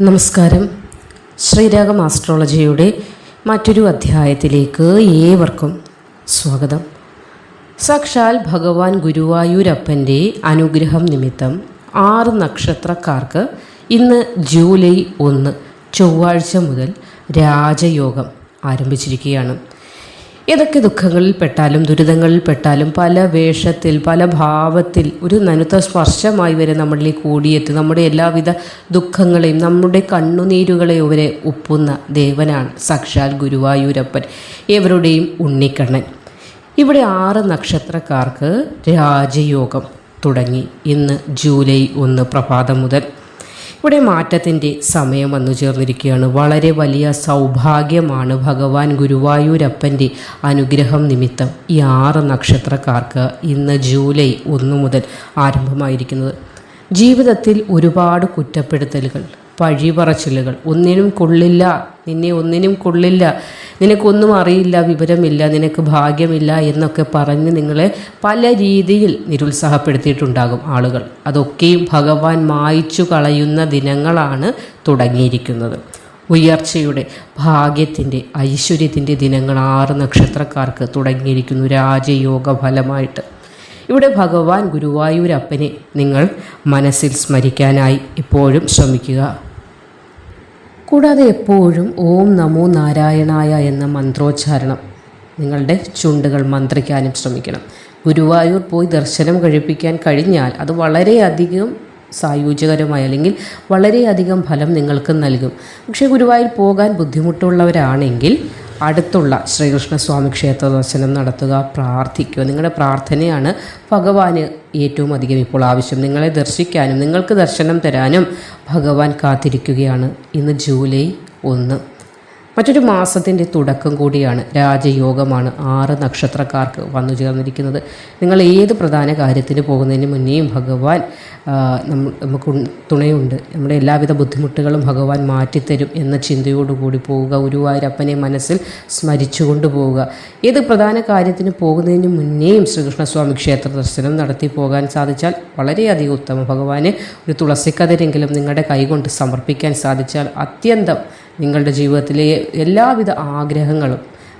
നമസ്കാരം. ശ്രീരാഗം ആസ്ട്രോളജിയുടെ മറ്റൊരു അധ്യായത്തിലേക്ക് ഏവർക്കും സ്വാഗതം. സാക്ഷാൽ ഭഗവാൻ ഗുരുവായൂരപ്പന്റെ അനുഗ്രഹം നിമിത്തം ആറ് നക്ഷത്രക്കാർക്ക് ഇന്ന് ജൂലൈ ഒന്ന് ചൊവ്വാഴ്ച മുതൽ രാജയോഗം ആരംഭിച്ചിരിക്കുകയാണ്. ഏതൊക്കെ ദുഃഖങ്ങളിൽ പെട്ടാലും ദുരിതങ്ങളിൽ പെട്ടാലും പല വേഷത്തിൽ പല ഭാവത്തിൽ ഒരു നനുത്ത സ്പർശമായി വരെ നമ്മളിലേക്ക് കൂടിയെത്തി. നമ്മുടെ എല്ലാവിധ ദുഃഖങ്ങളെയും നമ്മുടെ കണ്ണുനീരുകളെയും വരെ ഉപ്പുന്ന ദേവനാണ് സാക്ഷാൽ ഗുരുവായൂരപ്പൻ ഏവരുടെയും ഉണ്ണിക്കണ്ണൻ. ഇവിടെ ആറ് നക്ഷത്രക്കാർക്ക് രാജയോഗം തുടങ്ങി. ഇന്ന് ജൂലൈ ഒന്ന് പ്രഭാതം മുതൽ ഇവിടെ മാറ്റത്തിന്റെ സമയം വന്നു ചേർന്നിരിക്കുകയാണ്. വളരെ വലിയ സൗഭാഗ്യമാണ് ഭഗവാൻ ഗുരുവായൂരപ്പന്റെ അനുഗ്രഹം നിമിത്തം ഈ ആറ് നക്ഷത്രക്കാർക്ക് ഇന്ന് ജൂലൈ ഒന്ന് മുതൽ ആരംഭമായിരിക്കുന്നത്. ജീവിതത്തിൽ ഒരുപാട് കുറ്റപ്പെടുത്തലുകൾ പഴിപറച്ചിലുകൾ ഒന്നിനും കൊള്ളില്ല. നിന്നെ ഒന്നിനും കൊള്ളില്ല. നിനക്കൊന്നും അറിയില്ല വിവരമില്ല നിനക്ക് ഭാഗ്യമില്ല എന്നൊക്കെ പറഞ്ഞ് നിങ്ങളെ പല രീതിയിൽ നിരുത്സാഹപ്പെടുത്തിയിട്ടുണ്ടാകും ആളുകൾ. അതൊക്കെയും ഭഗവാൻ മായ്ച്ചു കളയുന്ന ദിനങ്ങളാണ് തുടങ്ങിയിരിക്കുന്നത്. ഉയർച്ചയുടെ ഭാഗ്യത്തിന്റെ ഐശ്വര്യത്തിന്റെ ദിനങ്ങൾ ആറ് നക്ഷത്രക്കാർക്ക് തുടങ്ങിയിരിക്കുന്നു രാജയോഗ ഫലമായിട്ട് ഇവിടെ ഭഗവാൻ ഗുരുവായൂരപ്പനെ നിങ്ങൾ മനസ്സിൽ സ്മരിക്കാനായി എപ്പോഴും ശ്രമിക്കുക. കൂടാതെ എപ്പോഴും ഓം നമോ നാരായണായ എന്ന മന്ത്രോച്ചാരണം. നിങ്ങളുടെ ചുണ്ടുകൾ മന്ത്രിക്കാനും ശ്രമിക്കണം. ഗുരുവായൂർ പോയി ദർശനം കഴിപ്പിക്കാൻ കഴിഞ്ഞാൽ അത് വളരെയധികം സായൂജ്യകരമായ അല്ലെങ്കിൽ വളരെയധികം ഫലം നിങ്ങൾക്ക് നൽകും. പക്ഷേ ഗുരുവായൂർ പോകാൻ ബുദ്ധിമുട്ടുള്ളവരാണെങ്കിൽ അടുത്തുള്ള ശ്രീകൃഷ്ണസ്വാമി ക്ഷേത്ര ദർശനം നടത്തുക പ്രാർത്ഥിക്കുക. നിങ്ങളുടെ പ്രാർത്ഥനയാണ് ഭഗവാന് ഏറ്റവും അധികം ഇപ്പോൾ ആവശ്യം. നിങ്ങളെ ദർശിക്കാനും നിങ്ങൾക്ക് ദർശനം തരാനും ഭഗവാൻ കാത്തിരിക്കുകയാണ്. ഇന്ന് ജൂലൈ ഒന്ന്. മറ്റൊരു മാസത്തിന്റെ തുടക്കം കൂടിയാണ് രാജയോഗമാണ് ആറ് നക്ഷത്രക്കാർക്ക് വന്നു ചേർന്നിരിക്കുന്നത്. നിങ്ങൾ ഏത് പ്രധാന കാര്യത്തിന് പോകുന്നതിന് മുന്നേയും ഭഗവാൻ നമുക്ക് തുണയുണ്ട്. നമ്മുടെ എല്ലാവിധ ബുദ്ധിമുട്ടുകളും ഭഗവാൻ മാറ്റിത്തരും എന്ന ചിന്തയോടുകൂടി പോവുക ഗുരുവായൂരപ്പനെ മനസ്സിൽ സ്മരിച്ചുകൊണ്ട് പോവുക. ഏത് പ്രധാന കാര്യത്തിന് പോകുന്നതിന് മുന്നേയും ശ്രീകൃഷ്ണസ്വാമി ക്ഷേത്ര ദർശനം നടത്തി പോകാൻ സാധിച്ചാൽ വളരെയധികം ഉത്തമം. ഭഗവാന് ഒരു തുളസിക്കതിരെങ്കിലും നിങ്ങളുടെ കൈകൊണ്ട് സമർപ്പിക്കാൻ സാധിച്ചാൽ അത്യന്തം നിങ്ങളുടെ ജീവിതത്തിലെ എല്ലാവിധ ആഗ്രഹങ്ങളും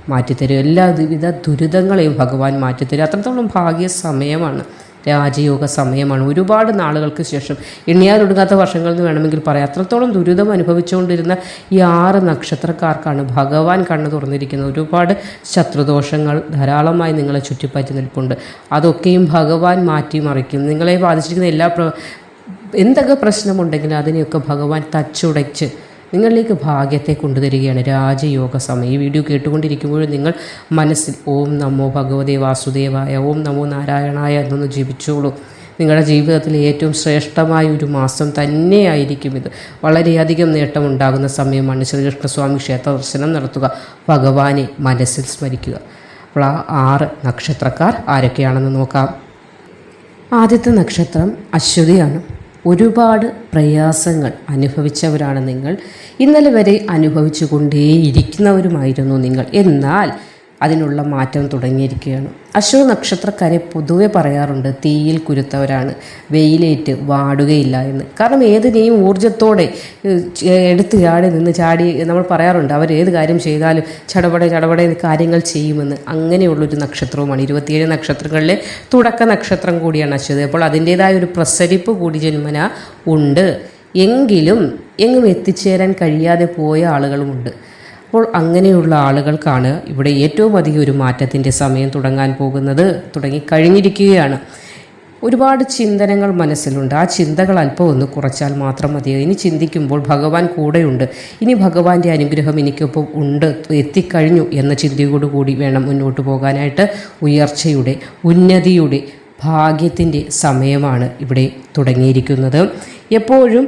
മാറ്റിത്തരും. എല്ലാവിധ ദുരിതങ്ങളെയും ഭഗവാൻ മാറ്റിത്തരും. അത്രത്തോളം ഭാഗ്യ സമയമാണ് രാജയോഗ സമയമാണ്. ഒരുപാട് നാളുകൾക്ക് ശേഷം എണ്ണിയാതൊടുങ്ങാത്ത വർഷങ്ങളിൽ നിന്ന് വേണമെങ്കിൽ പറയാം. അത്രത്തോളം ദുരിതം അനുഭവിച്ചുകൊണ്ടിരുന്ന ഈ ആറ് നക്ഷത്രക്കാർക്കാണ് ഭഗവാൻ കണ്ണു തുറന്നിരിക്കുന്നത് ഒരുപാട് ശത്രുദോഷങ്ങൾ ധാരാളമായി നിങ്ങളെ ചുറ്റിപ്പറ്റി നിൽപ്പുണ്ട്. അതൊക്കെയും ഭഗവാൻ മാറ്റിമറിക്കും. നിങ്ങളെ ബാധിച്ചിരിക്കുന്ന എല്ലാ എന്തൊക്കെ പ്രശ്നമുണ്ടെങ്കിലും അതിനെയൊക്കെ ഭഗവാൻ തച്ചുടച്ച് നിങ്ങളിലേക്ക് ഭാഗ്യത്തെ കൊണ്ടുതരികയാണ് രാജയോഗ സമയം. ഈ വീഡിയോ കേട്ടുകൊണ്ടിരിക്കുമ്പോഴും നിങ്ങൾ മനസ്സിൽ ഓം നമോ ഭഗവതേ വാസുദേവായ ഓം നമോ നാരായണായ എന്നൊന്ന് ജപിച്ചോളൂ. നിങ്ങളുടെ ജീവിതത്തിൽ ഏറ്റവും ശ്രേഷ്ഠമായ ഒരു മാസം തന്നെയായിരിക്കും ഇത്. വളരെയധികം നേട്ടമുണ്ടാകുന്ന സമയമാണ് ശ്രീകൃഷ്ണസ്വാമി ക്ഷേത്ര ദർശനം നടത്തുക. ഭഗവാനെ മനസ്സിൽ സ്മരിക്കുക. അപ്പോൾ ആ ആറ് നക്ഷത്രക്കാർ ആരൊക്കെയാണെന്ന് നോക്കാം. ആദ്യത്തെ നക്ഷത്രം അശ്വതിയാണ്. ഒരുപാട് പ്രയാസങ്ങൾ അനുഭവിച്ചവരാണ് നിങ്ങൾ. ഇന്നലെ വരെ അനുഭവിച്ചു കൊണ്ടേയിരിക്കുന്നവരുമായിരുന്നു നിങ്ങൾ. എന്നാൽ അതിനുള്ള മാറ്റം തുടങ്ങിയിരിക്കുകയാണ്. അശ്വ നക്ഷത്രക്കാരെ പൊതുവെ പറയാറുണ്ട് തീയിൽ കുരുത്തവരാണ് വെയിലേറ്റ് വാടുകയില്ല എന്ന്. കാരണം ഏതിനെയും ഊർജത്തോടെ എടുത്ത് ചാടി നിന്ന് ചാടി നമ്മൾ പറയാറുണ്ട് അവർ ഏത് കാര്യം ചെയ്താലും ചടപടെ ചടപടെ കാര്യങ്ങൾ ചെയ്യുമെന്ന്. അങ്ങനെയുള്ളൊരു നക്ഷത്രവുമാണ്. ഇരുപത്തിയേഴ് നക്ഷത്രങ്ങളിലെ തുടക്ക നക്ഷത്രം കൂടിയാണ് അശ്വതി. അപ്പോൾ അതിന്റേതായ ഒരു പ്രസരിപ്പ് കൂടി ജന്മന ഉണ്ട്. എങ്കിലും എങ്ങും എത്തിച്ചേരാൻ കഴിയാതെ പോയ ആളുകളുമുണ്ട് അപ്പോൾ അങ്ങനെയുള്ള ആളുകൾക്കാണ് ഇവിടെ ഏറ്റവും അധികം ഒരു മാറ്റത്തിന്റെ സമയം തുടങ്ങാൻ പോകുന്നത്. തുടങ്ങി കഴിഞ്ഞിരിക്കുകയാണ്. ഒരുപാട് ചിന്തനങ്ങൾ മനസ്സിലുണ്ട്. ആ ചിന്തകൾ അല്പം ഒന്ന് കുറച്ചാൽ മാത്രം മതി ഇനി ചിന്തിക്കുമ്പോൾ ഭഗവാൻ കൂടെയുണ്ട്. ഇനി ഭഗവാന്റെ അനുഗ്രഹം എനിക്കൊപ്പം ഉണ്ട്. എത്തിക്കഴിഞ്ഞു എന്ന ചിന്തയോടുകൂടി വേണം മുന്നോട്ട് പോകാനായിട്ട്. ഉയർച്ചയുടെ ഉന്നതിയുടെ ഭാഗ്യത്തിന്റെ സമയമാണ് ഇവിടെ തുടങ്ങിയിരിക്കുന്നത്. എപ്പോഴും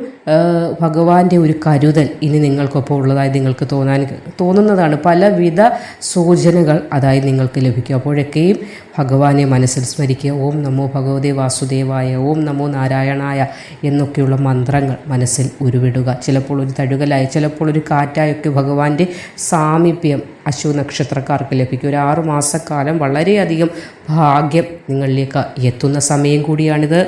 ഭഗവാന്റെ ഒരു കരുതൽ ഇനി നിങ്ങൾക്കൊപ്പം ഉള്ളതായി നിങ്ങൾക്ക് തോന്നാൻ തോന്നുന്നതാണ്. പലവിധ സൂചനകൾ അതായി നിങ്ങൾക്ക് ലഭിക്കും. അപ്പോഴൊക്കെയും ഭഗവാനെ മനസ്സിൽ സ്മരിക്കുക. ഓം നമോ ഭഗവതേ വാസുദേവായ ഓം നമോ നാരായണായ എന്നൊക്കെയുള്ള മന്ത്രങ്ങൾ മനസ്സിൽ ഉരുവിടുക. ചിലപ്പോൾ ഒരു തഴുകലായി ചിലപ്പോൾ ഒരു കാറ്റായൊക്കെ ഭഗവാന്റെ സാമീപ്യം അശ്വ നക്ഷത്രക്കാർക്ക് ലഭിക്കും. ഒരു ആറു മാസക്കാലം വളരെയധികം ഭാഗ്യം നിങ്ങളിലേക്ക് എത്തുന്ന സമയം കൂടിയാണിത്.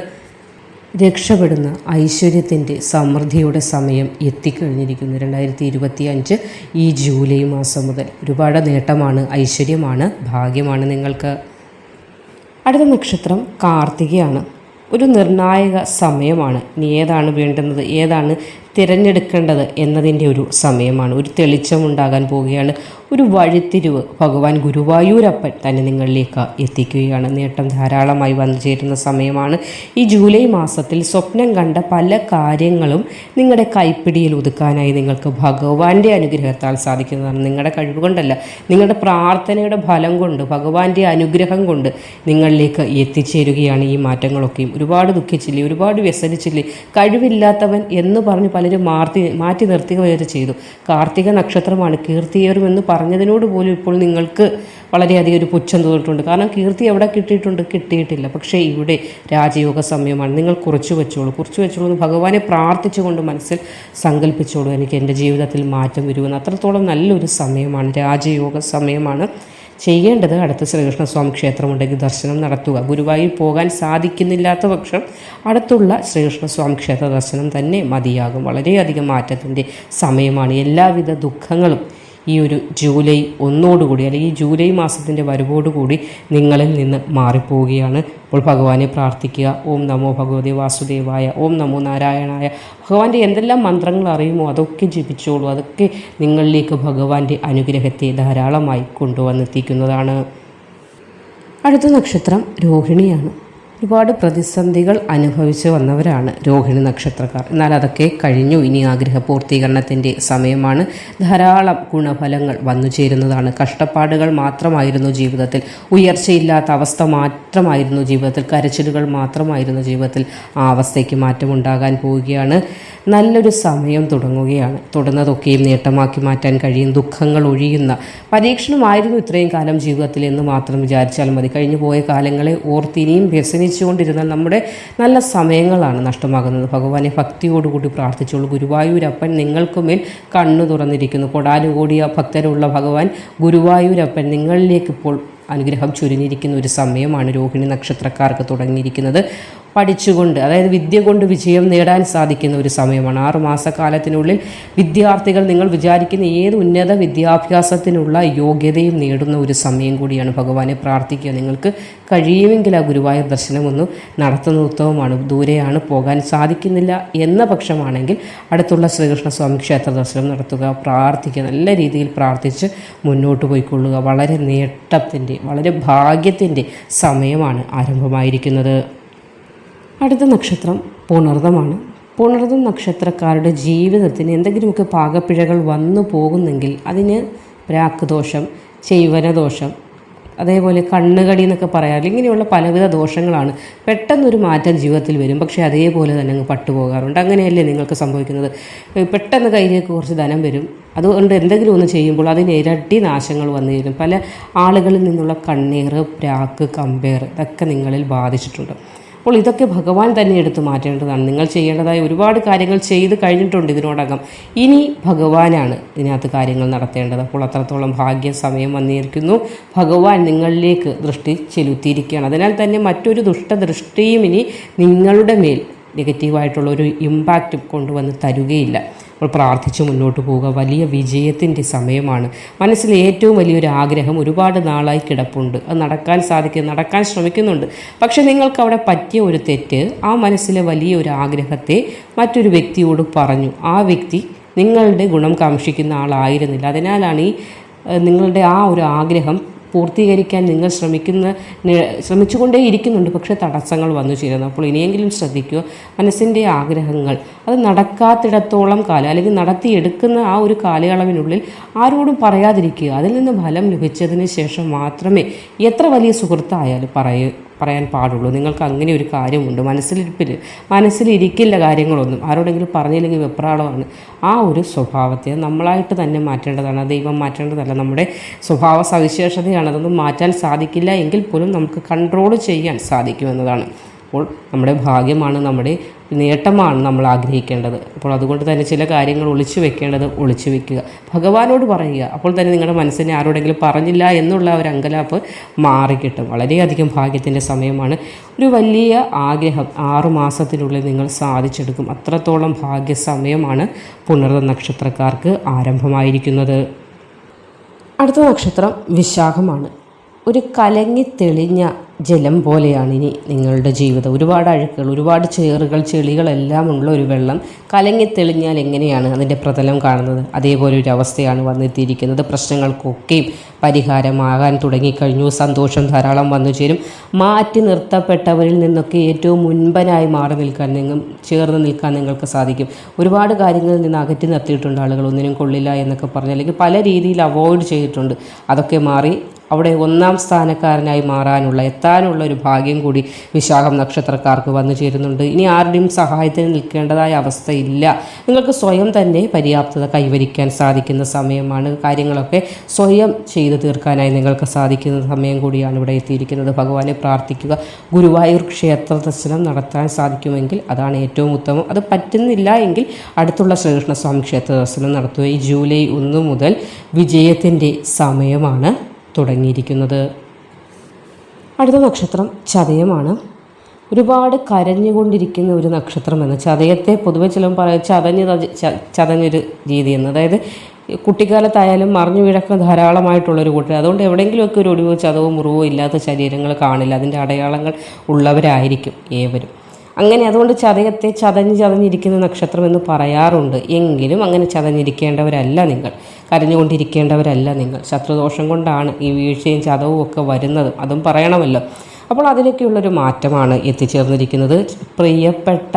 രക്ഷപ്പെടുന്ന ഐശ്വര്യത്തിന്റെ സമൃദ്ധിയുടെ സമയം എത്തിക്കഴിഞ്ഞിരിക്കുന്നു. രണ്ടായിരത്തി ഇരുപത്തി അഞ്ച് ഈ ജൂലൈ മാസം മുതൽ ഒരുപാട് നേട്ടമാണ് ഐശ്വര്യമാണ് ഭാഗ്യമാണ് നിങ്ങൾക്ക്. അടുത്ത നക്ഷത്രം കാർത്തികയാണ്. ഒരു നിർണായക സമയമാണ്. ഇനി ഏതാണ് വേണ്ടുന്നത്? ഏതാണ് തിരഞ്ഞെടുക്കേണ്ടത് എന്നതിന്റെ ഒരു സമയമാണ്. ഒരു തെളിച്ചമുണ്ടാകാൻ പോവുകയാണ്. ഒരു വഴിത്തിരിവ് ഭഗവാൻ ഗുരുവായൂരപ്പൻ തന്നെ നിങ്ങളിലേക്ക് എത്തിക്കുകയാണ്. നേട്ടം ധാരാളമായി വന്നു ചേരുന്ന സമയമാണ്. ഈ ജൂലൈ മാസത്തിൽ സ്വപ്നം കണ്ട പല കാര്യങ്ങളും നിങ്ങളുടെ കൈപ്പിടിയിൽ ഒതുക്കാനായി നിങ്ങൾക്ക് ഭഗവാന്റെ അനുഗ്രഹത്താൽ സാധിക്കുന്നതാണ്. നിങ്ങളുടെ കഴിവ് കൊണ്ടല്ല നിങ്ങളുടെ പ്രാർത്ഥനയുടെ ഫലം കൊണ്ട് ഭഗവാന്റെ അനുഗ്രഹം കൊണ്ട് നിങ്ങളിലേക്ക് എത്തിച്ചേരുകയാണ് ഈ മാറ്റങ്ങളൊക്കെയും. ഒരുപാട് ദുഃഖിച്ചില്ലേ? ഒരുപാട് വ്യസനിച്ചില്ലേ? കഴിവില്ലാത്തവൻ എന്ന് പറഞ്ഞ് പലരും മാർത്തി മാറ്റി നിർത്തുക വരെ ചെയ്തു. കാർത്തിക നക്ഷത്രമാണ് കീർത്തിയേറുമെന്ന് പറഞ്ഞതിനോട് പോലും ഇപ്പോൾ നിങ്ങൾക്ക് വളരെയധികം ഒരു പുച്ഛം തോന്നിയിട്ടുണ്ട്. കാരണം കീർത്തി എവിടെ കിട്ടിയിട്ടുണ്ട്? കിട്ടിയിട്ടില്ല. പക്ഷേ ഇവിടെ രാജയോഗ സമയമാണ്. നിങ്ങൾ കുറിച്ചു വെച്ചോളൂ. കുറിച്ചു വെച്ചോളൂ എന്ന് ഭഗവാനെ പ്രാർത്ഥിച്ചുകൊണ്ട് മനസ്സിൽ സങ്കല്പിച്ചോളൂ എനിക്ക് എന്റെ ജീവിതത്തിൽ മാറ്റം വരുമെന്ന്. അത്രത്തോളം നല്ലൊരു സമയമാണ്. രാജയോഗ സമയമാണ്. ചെയ്യേണ്ടത് അടുത്ത ശ്രീകൃഷ്ണസ്വാമി ക്ഷേത്രമുണ്ടെങ്കിൽ ദർശനം നടത്തുക. ഗുരുവായൂർ പോകാൻ സാധിക്കുന്നില്ലാത്ത പക്ഷം അടുത്തുള്ള ശ്രീകൃഷ്ണസ്വാമി ക്ഷേത്ര ദർശനം തന്നെ മതിയാകും. വളരെയധികം മാറ്റത്തിന്റെ സമയമാണ്. എല്ലാവിധ ദുഃഖങ്ങളും ഈ ഒരു ജൂലൈ ഒന്നോടുകൂടി അല്ലെങ്കിൽ ജൂലൈ മാസത്തിന്റെ വരവോടുകൂടി നിങ്ങളിൽ നിന്ന് മാറിപ്പോവുകയാണ്. അപ്പോൾ ഭഗവാനെ പ്രാർത്ഥിക്കുക. ഓം നമോ ഭഗവതി വാസുദേവായ ഓം നമോ നാരായണായ. ഭഗവാന്റെ എന്തെല്ലാം മന്ത്രങ്ങൾ അറിയുമോ? അതൊക്കെ ജപിച്ചോളൂ. അതൊക്കെ നിങ്ങളിലേക്ക് ഭഗവാന്റെ അനുഗ്രഹത്തെ ധാരാളമായി കൊണ്ടുവന്നെത്തിക്കുന്നതാണ്. അടുത്ത നക്ഷത്രം രോഹിണിയാണ്. ഒരുപാട് പ്രതിസന്ധികൾ അനുഭവിച്ചു വന്നവരാണ് രോഹിണി നക്ഷത്രക്കാർ. എന്നാൽ അതൊക്കെ കഴിഞ്ഞു. ഇനി ആഗ്രഹ പൂർത്തീകരണത്തിന്റെ സമയമാണ്. ധാരാളം ഗുണഫലങ്ങൾ വന്നു ചേരുന്നതാണ്. കഷ്ടപ്പാടുകൾ മാത്രമായിരുന്നു ജീവിതത്തിൽ. ഉയർച്ചയില്ലാത്ത അവസ്ഥ മാത്രമായിരുന്നു ജീവിതത്തിൽ. കരച്ചിലുകൾ മാത്രമായിരുന്നു ജീവിതത്തിൽ ആ അവസ്ഥയ്ക്ക് മാറ്റമുണ്ടാകാൻ പോവുകയാണ്. നല്ലൊരു സമയം തുടങ്ങുകയാണ്. തുടർന്നതൊക്കെയും നേട്ടമാക്കി മാറ്റാൻ കഴിയും. ദുഃഖങ്ങൾ ഒഴിയുന്ന പരീക്ഷണമായിരുന്നു ഇത്രയും കാലം ജീവിതത്തിൽ എന്ന് മാത്രം വിചാരിച്ചാൽ മതി. കഴിഞ്ഞു പോയ കാലങ്ങളെ ഓർത്തിനിയും വ്യസനിച്ചുകൊണ്ടിരുന്നാൽ നമ്മുടെ നല്ല സമയങ്ങളാണ് നഷ്ടമാകുന്നത്. ഭഗവാനെ ഭക്തിയോടുകൂടി പ്രാർത്ഥിച്ചോളൂ. ഗുരുവായൂരപ്പൻ നിങ്ങൾക്കുമേൽ കണ്ണു തുറന്നിരിക്കുന്നു. കൊടാനുകൂടിയ ഭക്തരുള്ള ഭഗവാൻ ഗുരുവായൂരപ്പൻ നിങ്ങളിലേക്ക് ഇപ്പോൾ അനുഗ്രഹം ചൊരിഞ്ഞിരിക്കുന്ന ഒരു സമയമാണ്. രോഹിണി നക്ഷത്രക്കാർക്ക് തുടങ്ങിയിരിക്കുന്നത്. പഠിച്ചുകൊണ്ട് അതായത് വിദ്യ കൊണ്ട് വിജയം നേടാൻ സാധിക്കുന്ന ഒരു സമയമാണ്. ആറ് മാസക്കാലത്തിനുള്ളിൽ വിദ്യാർത്ഥികൾ നിങ്ങൾ വിചാരിക്കുന്ന ഏത് ഉന്നത വിദ്യാഭ്യാസത്തിനുള്ള യോഗ്യതയും നേടുന്ന ഒരു സമയം കൂടിയാണ് ഭഗവാനെ പ്രാർത്ഥിക്കുക. നിങ്ങൾക്ക് കഴിയുമെങ്കിൽ ആ ഗുരുവായൂർ ദർശനമൊന്നും നടത്തുന്ന ഉത്തമമാണ് ദൂരെയാണ് പോകാൻ സാധിക്കുന്നില്ല എന്ന പക്ഷമാണെങ്കിൽ അടുത്തുള്ള ശ്രീകൃഷ്ണസ്വാമി ക്ഷേത്ര ദർശനം നടത്തുക പ്രാർത്ഥിക്കുക നല്ല രീതിയിൽ പ്രാർത്ഥിച്ച് മുന്നോട്ട് പോയിക്കൊള്ളുക. വളരെ നേട്ടത്തിന്റെ വളരെ ഭാഗ്യത്തിന്റെ സമയമാണ് ആരംഭമായിരിക്കുന്നത്. അടുത്ത നക്ഷത്രം പുണർദമാണ്. പുണർദം നക്ഷത്രക്കാരുടെ ജീവിതത്തിന് എന്തെങ്കിലുമൊക്കെ പാകപ്പിഴകൾ വന്നു പോകുന്നെങ്കിൽ അതിന് പ്രാക്ക് ദോഷം ചെയ്വന ദോഷം അതേപോലെ കണ്ണുകടി എന്നൊക്കെ പറയാറില്ല ഇങ്ങനെയുള്ള പലവിധ ദോഷങ്ങളാണ് പെട്ടെന്നൊരു മാറ്റം ജീവിതത്തിൽ വരും. പക്ഷേ അതേപോലെ തന്നെ അങ്ങ് പട്ടുപോകാറുണ്ട്. അങ്ങനെയല്ലേ നിങ്ങൾക്ക് സംഭവിക്കുന്നത്? പെട്ടെന്ന് കയ്യിലേക്ക് കുറച്ച് ധനം വരും. അതുകൊണ്ട് എന്തെങ്കിലും ഒന്ന് ചെയ്യുമ്പോൾ അതിന് ഇരട്ടി നാശങ്ങൾ വന്നു തരും പല ആളുകളിൽ നിന്നുള്ള കണ്ണീർ പ്രാക്ക് കമ്പയർ ഇതൊക്കെ നിങ്ങളിൽ ബാധിച്ചിട്ടുണ്ട്. അപ്പോൾ ഇതൊക്കെ ഭഗവാൻ തന്നെ എടുത്തു മാറ്റേണ്ടതാണ്. നിങ്ങൾ ചെയ്യേണ്ടതായ ഒരുപാട് കാര്യങ്ങൾ ചെയ്ത് കഴിഞ്ഞിട്ടുണ്ട് ഇതിനോടകം. ഇനി ഭഗവാനാണ് ഇതിനകത്ത് കാര്യങ്ങൾ നടത്തേണ്ടത്. അപ്പോൾ അത്രത്തോളം ഭാഗ്യ സമയം വന്നിരിക്കുന്നു. ഭഗവാൻ നിങ്ങളിലേക്ക് ദൃഷ്ടി ചെലുത്തിയിരിക്കുകയാണ്. അതിനാൽ തന്നെ മറ്റൊരു ദുഷ്ടദൃഷ്ടിയും ഇനി നിങ്ങളുടെ മേൽ നെഗറ്റീവായിട്ടുള്ള ഒരു ഇമ്പാക്റ്റ് കൊണ്ടുവന്ന് തരുകയില്ല. അപ്പോൾ പ്രാർത്ഥിച്ച് മുന്നോട്ട് പോവുക. വലിയ വിജയത്തിന്റെ സമയമാണ്. മനസ്സിൽ ഏറ്റവും വലിയൊരു ആഗ്രഹം ഒരുപാട് നാളായി കിടപ്പുണ്ട്. അത് നടക്കാൻ സാധിക്കും നടക്കാൻ ശ്രമിക്കുന്നുണ്ട്. പക്ഷേ നിങ്ങൾക്ക് അവിടെ പറ്റിയ ഒരു തെറ്റ് ആ മനസ്സിലെ വലിയ ഒരു ആഗ്രഹത്തെ മറ്റൊരു വ്യക്തിയോട് പറഞ്ഞു. ആ വ്യക്തി നിങ്ങളുടെ ഗുണം കാക്ഷിക്കുന്ന ആളായിരുന്നില്ല. അതിനാലാണ് ഈ നിങ്ങളുടെ ആ ഒരു ആഗ്രഹം പൂർത്തീകരിക്കാൻ നിങ്ങൾ ശ്രമിക്കുന്ന ശ്രമിച്ചുകൊണ്ടേ ഇരിക്കുന്നുണ്ട് പക്ഷേ തടസ്സങ്ങൾ വന്നു ചേരുന്നു. അപ്പോൾ ഇനിയെങ്കിലും ശ്രദ്ധിക്കുക. മനസ്സിന്റെ ആഗ്രഹങ്ങൾ. അത് നടക്കാത്തിടത്തോളം കാലം അല്ലെങ്കിൽ നടത്തിയെടുക്കുന്ന ആ ഒരു കാലയളവിനുള്ളിൽ ആരോടും പറയാതിരിക്കുക. അതിൽ നിന്ന് ഫലം ലഭിച്ചതിന് ശേഷം മാത്രമേ എത്ര വലിയ സുഹൃത്തായാലും പറയൂ. പറയാൻ പാടുള്ളൂ. നിങ്ങൾക്ക് അങ്ങനെ ഒരു കാര്യമുണ്ട്. മനസ്സിലിരിപ്പിൽ മനസ്സിലിരിക്കില്ല കാര്യങ്ങളൊന്നും ആരോടെങ്കിലും പറഞ്ഞില്ലെങ്കിൽ വെപ്രാളമാണ്. ആ ഒരു സ്വഭാവത്തെ നമ്മളായിട്ട് തന്നെ മാറ്റേണ്ടതാണ്. ദൈവം മാറ്റേണ്ടതല്ല. നമ്മുടെ സ്വഭാവ സവിശേഷതയാണ്. അതൊന്നും മാറ്റാൻ സാധിക്കില്ല എങ്കിൽ പോലും നമുക്ക് കൺട്രോൾ ചെയ്യാൻ സാധിക്കുമെന്നതാണ് അപ്പോൾ നമ്മുടെ ഭാഗ്യമാണ് നമ്മുടെ നേട്ടമാണ് നമ്മൾ ആഗ്രഹിക്കേണ്ടത്. അപ്പോൾ അതുകൊണ്ട് തന്നെ ചില കാര്യങ്ങൾ ഒളിച്ചു വെക്കേണ്ടത് ഒളിച്ചു വെക്കുക. ഭഗവാനോട് പറയുക. അപ്പോൾ തന്നെ നിങ്ങളുടെ മനസ്സിനെ ആരോടെങ്കിലും പറഞ്ഞില്ല എന്നുള്ള ഒരു അങ്കലാപ്പ് മാറിക്കിട്ടും. വളരെയധികം ഭാഗ്യത്തിന്റെ സമയമാണ്. ഒരു വലിയ ആഗ്രഹം ആറു മാസത്തിനുള്ളിൽ നിങ്ങൾ സാധിച്ചെടുക്കും. അത്രത്തോളം ഭാഗ്യ സമയമാണ് പുണർന്ന നക്ഷത്രക്കാർക്ക് ആരംഭമായിരിക്കുന്നത്. അടുത്ത നക്ഷത്രം വിശാഖമാണ്. ഒരു കലങ്ങി തെളിഞ്ഞ ജലം പോലെയാണ് ഇനി നിങ്ങളുടെ ജീവിതം. ഒരുപാട് അഴുക്കുകൾ ഒരുപാട് ചേറുകൾ ചെളികളെല്ലാം ഉള്ള ഒരു വെള്ളം കലങ്ങി തെളിഞ്ഞാൽ എങ്ങനെയാണ് അതിന്റെ പ്രതലം കാണുന്നത്? അതേപോലെ ഒരു അവസ്ഥയാണ് വന്നെത്തിയിരിക്കുന്നത്. പ്രശ്നങ്ങൾക്കൊക്കെയും പരിഹാരമാകാൻ തുടങ്ങിക്കഴിഞ്ഞു. സന്തോഷം ധാരാളം വന്നു ചേരും. മാറ്റി നിർത്തപ്പെട്ടവരിൽ നിന്നൊക്കെ ഏറ്റവും മുൻപനായി മാറി നിൽക്കാൻ നിങ്ങൾ ചേർന്ന് നിൽക്കാൻ നിങ്ങൾക്ക് സാധിക്കും. ഒരുപാട് കാര്യങ്ങളിൽ നിന്ന് അകറ്റി നിർത്തിയിട്ടുണ്ട് ആളുകൾ. ഒന്നിനും കൊള്ളില്ല എന്നൊക്കെ പറഞ്ഞ് അല്ലെങ്കിൽ പല രീതിയിൽ അവോയ്ഡ് ചെയ്തിട്ടുണ്ട്. അതൊക്കെ മാറി അവിടെ ഒന്നാം സ്ഥാനക്കാരനായി മാറാനുള്ള എത്താനുള്ള ഒരു ഭാഗ്യം കൂടി വിശാഖം നക്ഷത്രക്കാർക്ക് വന്നു ചേരുന്നുണ്ട്. ഇനി ആരുടെയും സഹായത്തിന് നിൽക്കേണ്ടതായ അവസ്ഥയില്ല. നിങ്ങൾക്ക് സ്വയം തന്നെ പര്യാപ്തത കൈവരിക്കാൻ സാധിക്കുന്ന സമയമാണ്. കാര്യങ്ങളൊക്കെ സ്വയം ചെയ്തു തീർക്കാനായി നിങ്ങൾക്ക് സാധിക്കുന്ന സമയം കൂടിയാണ് ഇവിടെ എത്തിയിരിക്കുന്നത്. ഭഗവാനെ പ്രാർത്ഥിക്കുക. ഗുരുവായൂർ ക്ഷേത്ര ദർശനം നടത്താൻ സാധിക്കുമെങ്കിൽ അതാണ് ഏറ്റവും ഉത്തമം. അത് പറ്റുന്നില്ല എങ്കിൽ അടുത്തുള്ള ശ്രീകൃഷ്ണസ്വാമി ക്ഷേത്ര ദർശനം നടത്തുക. ഈ ജൂലൈ ഒന്ന് മുതൽ വിജയത്തിന്റെ സമയമാണ്. തുടങ്ങിയിരിക്കുന്നത്. അടുത്ത നക്ഷത്രം ചതയമാണ്. ഒരുപാട് കരഞ്ഞുകൊണ്ടിരിക്കുന്ന ഒരു നക്ഷത്രം നക്ഷത്രമെന്ന് ചതയത്തെ പൊതുവെ ചിലപ്പോൾ പറയാം ചതഞ്ഞ് ചതഞ്ഞൊരു രീതിയെന്ന് അതായത് കുട്ടിക്കാലത്തായാലും മറിഞ്ഞു വീഴക്കം ധാരാളമായിട്ടുള്ളൊരു കൂട്ടർ അതുകൊണ്ട് എവിടെയെങ്കിലുമൊക്കെ ഒരു ഒടിവോ ചതവോ മുറിവോ ഇല്ലാത്ത ശരീരങ്ങൾ കാണില്ല. അതിന്റെ അടയാളങ്ങൾ ഉള്ളവരായിരിക്കും ഏവരും. അങ്ങനെ അതുകൊണ്ട് ചതയത്തെ ചതഞ്ഞ് ചതഞ്ഞിരിക്കുന്ന നക്ഷത്രം എന്ന് പറയാറുണ്ട്. എങ്കിലും അങ്ങനെ ചതഞ്ഞിരിക്കേണ്ടവരല്ല നിങ്ങൾ. കരഞ്ഞുകൊണ്ടിരിക്കേണ്ടവരല്ല നിങ്ങൾ. ശത്രുദോഷം കൊണ്ടാണ് ഈ വീഴ്ചയും ചതവും ഒക്കെ വരുന്നത്. അതും പറയണമല്ലോ. അപ്പോൾ അതിലൊക്കെയുള്ളൊരു മാറ്റമാണ് എത്തിച്ചേർന്നിരിക്കുന്നത്. പ്രിയപ്പെട്ട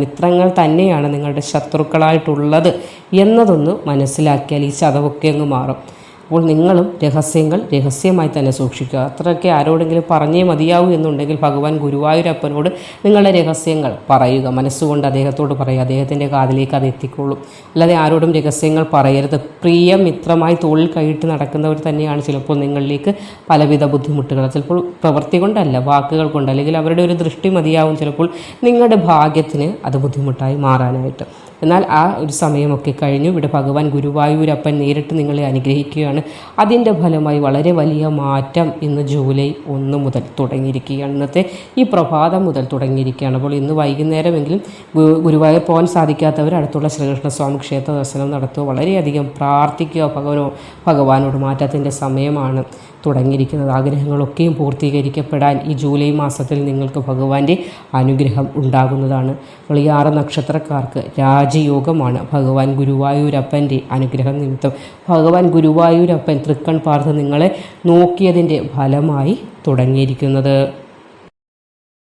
മിത്രങ്ങൾ തന്നെയാണ് നിങ്ങളുടെ ശത്രുക്കളായിട്ടുള്ളത് എന്നതൊന്ന് മനസ്സിലാക്കിയാൽ ഈ ചതവൊക്കെ അങ്ങ് മാറും. അപ്പോൾ നിങ്ങളും രഹസ്യങ്ങൾ രഹസ്യമായി തന്നെ സൂക്ഷിക്കുക. അത്രയൊക്കെ ആരോടെങ്കിലും പറഞ്ഞേ മതിയാവൂ എന്നുണ്ടെങ്കിൽ ഭഗവാൻ ഗുരുവായൂരപ്പനോട് നിങ്ങളുടെ രഹസ്യങ്ങൾ പറയുക. മനസ്സുകൊണ്ട് അദ്ദേഹത്തോട് പറയുക. അദ്ദേഹത്തിന്റെ കാതിലേക്ക് അത് എത്തിക്കോളും. അല്ലാതെ ആരോടും രഹസ്യങ്ങൾ പറയരുത്. പ്രിയ മിത്രമായി തോളിൽ കൈയിട്ട് നടക്കുന്നവർ തന്നെയാണ് ചിലപ്പോൾ നിങ്ങളിലേക്ക് പലവിധ ബുദ്ധിമുട്ടുകൾ. ചിലപ്പോൾ പ്രവൃത്തി കൊണ്ടല്ല വാക്കുകൾ കൊണ്ട് അല്ലെങ്കിൽ അവരുടെ ഒരു ദൃഷ്ടി മതിയാവും ചിലപ്പോൾ നിങ്ങളുടെ ഭാഗ്യത്തിന് അത് ബുദ്ധിമുട്ടായി മാറാനായിട്ട്. എന്നാൽ ആ ഒരു സമയമൊക്കെ കഴിഞ്ഞു. ഇവിടെ ഭഗവാൻ ഗുരുവായൂരപ്പൻ നേരിട്ട് നിങ്ങളെ അനുഗ്രഹിക്കുകയാണ്. അതിന്റെ ഫലമായി വളരെ വലിയ മാറ്റം ഇന്ന് ജൂലൈ ഒന്ന് മുതൽ തുടങ്ങിയിരിക്കുകയാണ്. ഇന്നത്തെ ഈ പ്രഭാതം മുതൽ തുടങ്ങിയിരിക്കുകയാണ്. അപ്പോൾ ഇന്ന് വൈകുന്നേരമെങ്കിലും ഗുരുവായൂർ പോകാൻ സാധിക്കാത്തവർ അടുത്തുള്ള ശ്രീകൃഷ്ണസ്വാമി ക്ഷേത്ര ദർശനം നടത്തുക. വളരെയധികം പ്രാർത്ഥിക്കുക ഭഗവനോ ഭഗവാനോട് മാറ്റത്തിന്റെ സമയമാണ് തുടങ്ങിയിരിക്കുന്നത്. ആഗ്രഹങ്ങളൊക്കെയും പൂർത്തീകരിക്കപ്പെടാൻ ഈ ജൂലൈ മാസത്തിൽ നിങ്ങൾക്ക് ഭഗവാന്റെ അനുഗ്രഹം ഉണ്ടാകുന്നതാണ്. അപ്പോൾ ഈ ആറ് നക്ഷത്രക്കാർക്ക് രാജയോഗമാണ് ഭഗവാൻ ഗുരുവായൂരപ്പന്റെ അനുഗ്രഹം നിമിത്തം. ഭഗവാൻ ഗുരുവായൂരപ്പൻ തൃക്കൺ പാർത്ത് നിങ്ങളെ നോക്കിയതിന്റെ ഫലമായി തുടങ്ങിയിരിക്കുന്നത്.